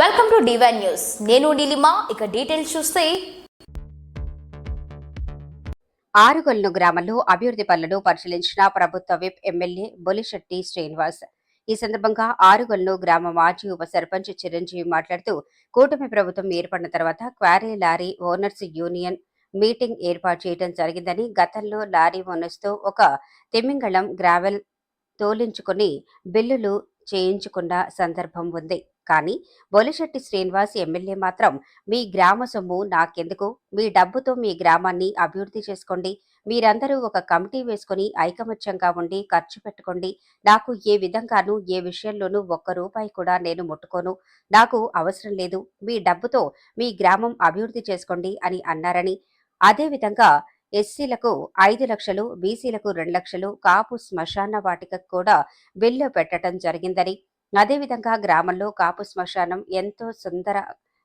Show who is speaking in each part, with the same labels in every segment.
Speaker 1: Welcome to divine news నేను నీలిమా ఇక details చూస్తే.
Speaker 2: ఆరుగొల్లు గ్రామంలో అభివృద్ధి పనులను పరిశీలించిన ప్రభుత్వ విప్ ఎమ్మెల్యే బొలిశెట్టి శ్రీనివాస్. ఈ సందర్భంగా ఆరుగొల్లు గ్రామ మాజీ ఉప సర్పంచ్ చిరంజీవి మాట్లాడుతూ కూటమి ప్రభుత్వం ఏర్పడిన తర్వాత quarry lorry owners union meeting ఏర్పాటు చేయడం జరిగిందని గతంలో లారీ ఓనర్స్తో ఒక తిమింగళం గ్రావెల్ తోలించుకుని బిల్లులు చేయించుకున్న సందర్భం ఉంది. కానీ బొలిశెట్టి శ్రీనివాస్ ఎమ్మెల్యే మాత్రం మీ గ్రామ సొమ్ము నాకెందుకు? మీ డబ్బుతో మీ గ్రామాన్ని అభివృద్ధి చేసుకోండి. మీరందరూ ఒక కమిటీ వేసుకుని ఐకమత్యంగా ఉండి ఖర్చు పెట్టుకోండి. నాకు ఏ విధంగానూ ఏ విషయంలోనూ ఒక్క రూపాయి కూడా నేను ముట్టుకోను. నాకు అవసరం లేదు. మీ డబ్బుతో మీ గ్రామం అభివృద్ధి చేసుకోండి అని అన్నారని. అదేవిధంగా ఎస్సీలకు ఐదు లక్షలు బీసీలకు రెండు లక్షలు కాపు శ్మశాన వాటికకు కూడా బిల్లు పెట్టడం జరిగిందని. అదేవిధంగా గ్రామంలో కాపు శ్మశానం ఎంతో సుందర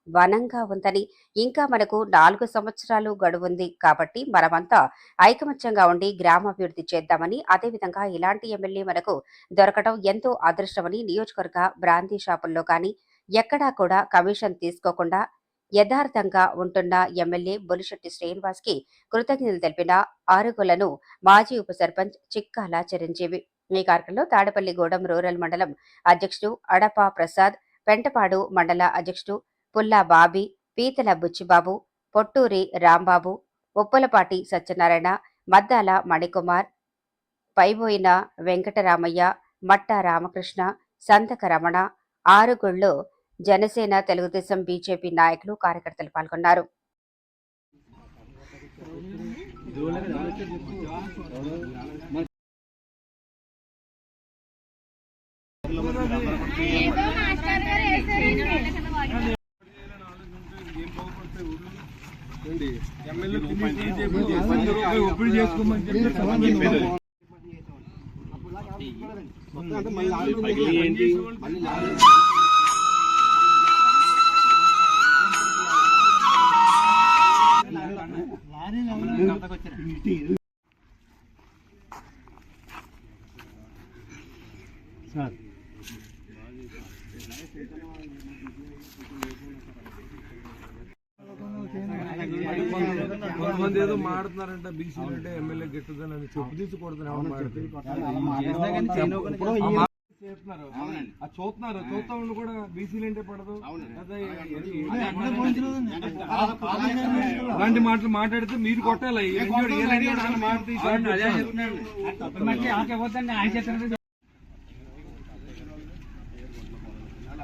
Speaker 2: వనంగా ఉందని ఇంకా మనకు నాలుగు సంవత్సరాలు గడువుంది కాబట్టి మనమంతా ఐకమత్యంగా ఉండి గ్రామాభివృద్ధి చేద్దామని అదేవిధంగా ఇలాంటి ఎమ్మెల్యే మనకు దొరకడం ఎంతో అదృష్టమని నియోజకవర్గ బ్రాందీ షాపుల్లో కానీ ఎక్కడా కూడా కమిషన్ తీసుకోకుండా యథార్థంగా ఉంటున్న ఎమ్మెల్యే బొలిశెట్టి శ్రీనివాస్కి కృతజ్ఞతలు తెలిపిన ఆరుగులను మాజీ ఉప సర్పంచ్ చిక్కాల చిరంజీవి ఈ కార్యక్రమంలో తాడపల్లిగూడెం రూరల్ మండలం అధ్యక్షుడు అడపా ప్రసాద్ పెంటపాడు మండల అధ్యక్షుడు పుల్లా బాబీ పీతల బుచ్చిబాబు పొట్టూరి రాంబాబు ఉప్పలపాటి సత్యనారాయణ మద్దాల మణికుమార్ పైబోయిన వెంకటరామయ్య మట్ట రామకృష్ణ సంతక రమణ ఆరుగుళ్ళు జనసేన తెలుగుదేశం బీజేపీ నాయకులు కార్యకర్తలు పాల్గొన్నారు.
Speaker 3: ఒప్పుడు చేసుకోమని చెప్పి సార్ కొంతమంది ఏదో మాడుతున్నారంట బీసీలు అంటే ఎమ్మెల్యే గెట్టుదని అని చెప్పు తీసుకోవద్దని ఎవరు చేస్తున్నారు. అది చూస్తున్నారు. చూస్తా ఉండి కూడా బీసీలు అంటే పడదు అలాంటి మాటలు మాట్లాడితే మీరు కొట్టాలి.